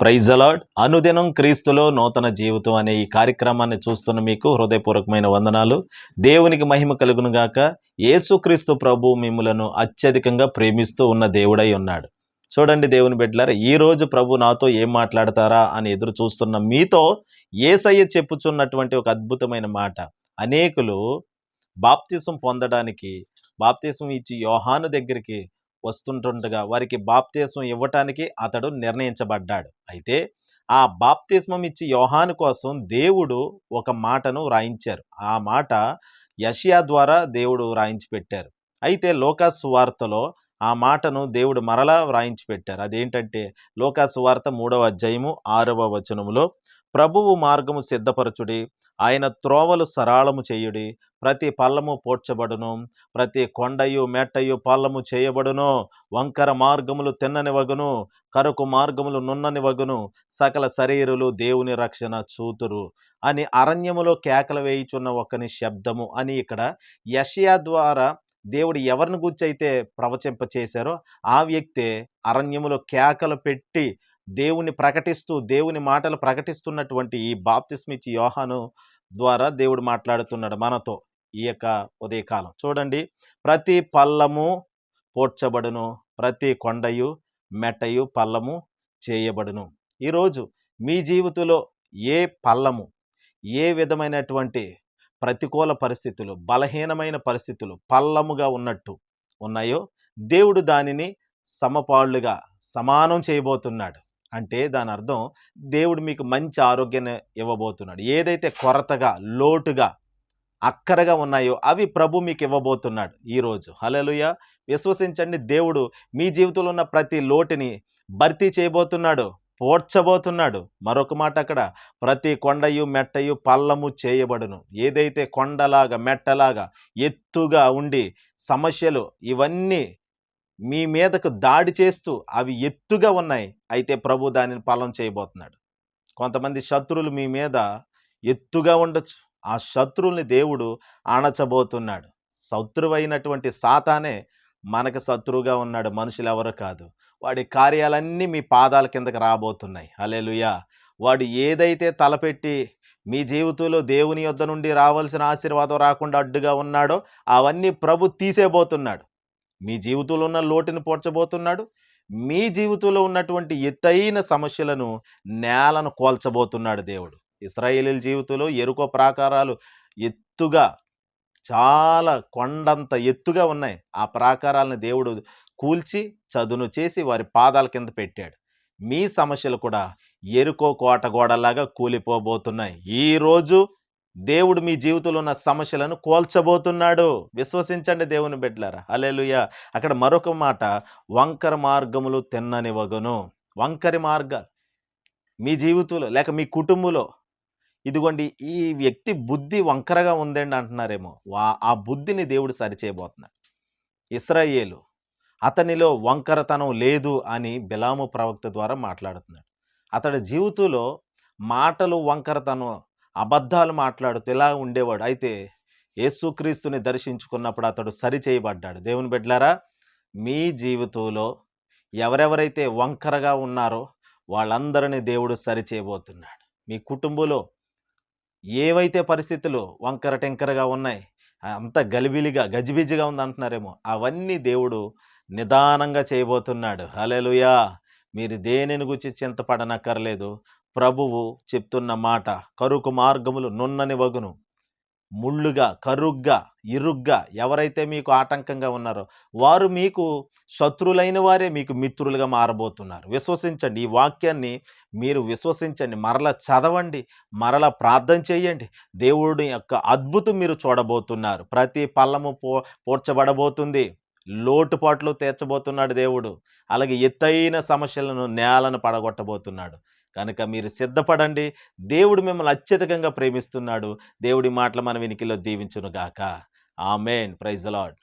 Praise అలాడ్ అనుదినం క్రీస్తులో నూతన జీవితం అనే ఈ కార్యక్రమాన్ని చూస్తున్న మీకు హృదయపూర్వకమైన వందనాలు. దేవునికి మహిమ కలుగునుగాక ఏసుక్రీస్తు యేసుక్రీస్తు ప్రభు మిమ్మలను అత్యధికంగా ప్రేమిస్తూ ఉన్న దేవుడై ఉన్నాడు. చూడండి దేవుని బిడ్డలారా ఈరోజు ప్రభు నాతో ఏం మాట్లాడతారా అని ఎదురు చూస్తున్న మీతో ఏసయ్య చెప్పుచున్నటువంటి ఒక అద్భుతమైన మాట. అనేకులు బాప్తిసం పొందడానికి బాప్తిసం ఇచ్చి యోహాను దగ్గరికి వస్తుంటుండగా వారికి బాప్తీసం ఇవ్వటానికి అతడు నిర్ణయించబడ్డాడు. అయితే ఆ బాప్తిస్మం ఇచ్చి యోహాను కోసం దేవుడు ఒక మాటను వ్రాయించారు ఆ మాట యషియా ద్వారా దేవుడు వ్రాయించి పెట్టారు. అయితే లోకాసు వార్తలో ఆ మాటను దేవుడు మరలా వ్రాయించి పెట్టారు. అదేంటంటే లోకాసు వార్త మూడవ అధ్యాయము ఆరవ వచనములో ప్రభువు మార్గము సిద్ధపరచుడి ఆయన త్రోవలు సరాళము చేయుడి. ప్రతి పల్లము పోడ్చబడును. ప్రతి కొండయు మెట్టయు పల్లము చేయబడును. వంకర మార్గములు తిన్నని వగును కరుకు మార్గములు నున్ననివగును. సకల శరీరులు దేవుని రక్షణ చూతురు అని అరణ్యములో కేకలు వేయుచున్న ఒకని శబ్దము అని ఇక్కడ యషయా ద్వారా దేవుడు ఎవరిని గురించి అయితే ప్రవచింప చేశారో ఆ వ్యక్తే అరణ్యములో కేకలు పెట్టి దేవుని ప్రకటిస్తూ దేవుని మాటలు ప్రకటిస్తున్నటువంటి ఈ బాప్తిస్మిచ్చి యోహాను ద్వారా దేవుడు మాట్లాడుతున్నాడు మనతో ఈ యొక్క ఉదయకాలం. చూడండి ప్రతి పల్లము పోడ్చబడును ప్రతి కొండయు మెట్టయు పల్లము చేయబడును. ఈరోజు మీ జీవితంలో ఏ పల్లము ఏ విధమైనటువంటి ప్రతికూల పరిస్థితులు బలహీనమైన పరిస్థితులు పల్లముగా ఉన్నట్టు ఉన్నాయో దేవుడు దానిని సమపాళ్ళుగా సమానం చేయబోతున్నాడు. అంటే దాని అర్థం దేవుడు మీకు మంచి ఆరోగ్యాన్ని ఇవ్వబోతున్నాడు. ఏదైతే కొరతగా లోటుగా అక్కరగా ఉన్నాయో అవి ప్రభు మీకు ఇవ్వబోతున్నాడు ఈరోజు హలలుయ విశ్వసించండి. దేవుడు మీ జీవితంలో ఉన్న ప్రతి లోటుని భర్తీ చేయబోతున్నాడు పోడ్చబోతున్నాడు. మరొక మాట అక్కడ ప్రతి కొండయు మెట్టయు పల్లము చేయబడును. ఏదైతే కొండలాగా మెట్టలాగా ఎత్తుగా ఉండి సమస్యలు ఇవన్నీ మీ మీదకు దాడి చేస్తూ అవి ఎత్తుగా ఉన్నాయి. అయితే ప్రభు దానిని పలం చేయబోతున్నాడు. కొంతమంది శత్రువులు మీ మీద ఎత్తుగా ఉండొచ్చు. ఆ శత్రువుల్ని దేవుడు అణచబోతున్నాడు శత్రువైనటువంటి సాతానే మనకు శత్రువుగా ఉన్నాడు. మనుషులు ఎవరు కాదు. వాడి కార్యాలన్నీ మీ పాదాల కిందకి రాబోతున్నాయి. అలెలుయా వాడు ఏదైతే తలపెట్టి మీ జీవితంలో దేవుని యొద్ద నుండి రావాల్సిన ఆశీర్వాదం రాకుండా అడ్డుగా ఉన్నాడో అవన్నీ ప్రభు తీసేబోతున్నాడు. మీ జీవితంలో ఉన్న లోటుని పోడ్చబోతున్నాడు. మీ జీవితంలో ఉన్నటువంటి ఎత్తైన సమస్యలను నేలను కోల్చబోతున్నాడు దేవుడు. ఇస్రాయేలీల జీవితంలో ఎరుకో ప్రాకారాలు ఎత్తుగా చాలా కొండంత ఎత్తుగా ఉన్నాయి. ఆ ప్రాకారాలను దేవుడు కూల్చి చదును చేసి వారి పాదాల కింద పెట్టాడు. మీ సమస్యలు కూడా ఎరుకో కోట గోడలాగా కూలిపోబోతున్నాయి. ఈరోజు దేవుడు మీ జీవితంలో ఉన్న సమస్యలను కోల్చబోతున్నాడు. విశ్వసించండి దేవుని బిడ్డలారా. అలెలుయ అక్కడ మరొక మాట వంకర మార్గములు తిన్ననివ్వగను వంకరి మార్గాలు మీ జీవితంలో లేక మీ కుటుంబంలో. ఇదిగోండి ఈ వ్యక్తి బుద్ధి వంకరగా ఉందండి అంటున్నారేమో. వా ఆ బుద్ధిని దేవుడు సరిచేయబోతున్నాడు. ఇస్రాయేలు అతనిలో వంకరతనం లేదు అని బిలాము ప్రవక్త ద్వారా మాట్లాడుతున్నాడు. అతడి జీవితంలో మాటలు వంకరతనం అబద్ధాలు మాట్లాడుతూ ఇలా ఉండేవాడు? అయితే యేసుక్రీస్తుని దర్శించుకున్నప్పుడు అతడు సరిచేయబడ్డాడు దేవుని బిడ్డలారా మీ జీవితంలో ఎవరెవరైతే వంకరగా ఉన్నారో వాళ్ళందరినీ దేవుడు సరిచేయబోతున్నాడు మీ కుటుంబంలో ఏవైతే పరిస్థితులు వంకర టెంకరగా ఉన్నాయి అంత గలిబిలిగా గజిబిజిగా ఉంది అంటున్నారేమో అవన్నీ దేవుడు నిదానంగా చేయబోతున్నాడు. హలెలుయా మీరు దేనిని గురించి చింతపడనక్కర్లేదు. ప్రభువు చెప్తున్న మాట కరుకు మార్గములు నున్నని వగును ముళ్ళుగా కరుగ్గా ఇరుగ్గా ఎవరైతే మీకు ఆటంకంగా ఉన్నారో వారు మీకు శత్రులైన వారే మీకు మిత్రులుగా మారబోతున్నారు. విశ్వసించండి. ఈ వాక్యాన్ని మీరు విశ్వసించండి. మరల చదవండి. మరల ప్రార్థన చేయండి. దేవుడి యొక్క అద్భుతం మీరు చూడబోతున్నారు. ప్రతి పల్లము పో పోడ్చబడబోతుంది. లోటుపాట్లు తీర్చబోతున్నాడు దేవుడు. అలాగే ఎత్తైన సమస్యలను నేలను పడగొట్టబోతున్నాడు. కనుక మీరు సిద్ధపడండి. దేవుడు మిమ్మల్ని అత్యధికంగా ప్రేమిస్తున్నాడు. దేవుడి మాటలు మన వెనికిలో దీవించును గాక ఆమెన్. Praise lord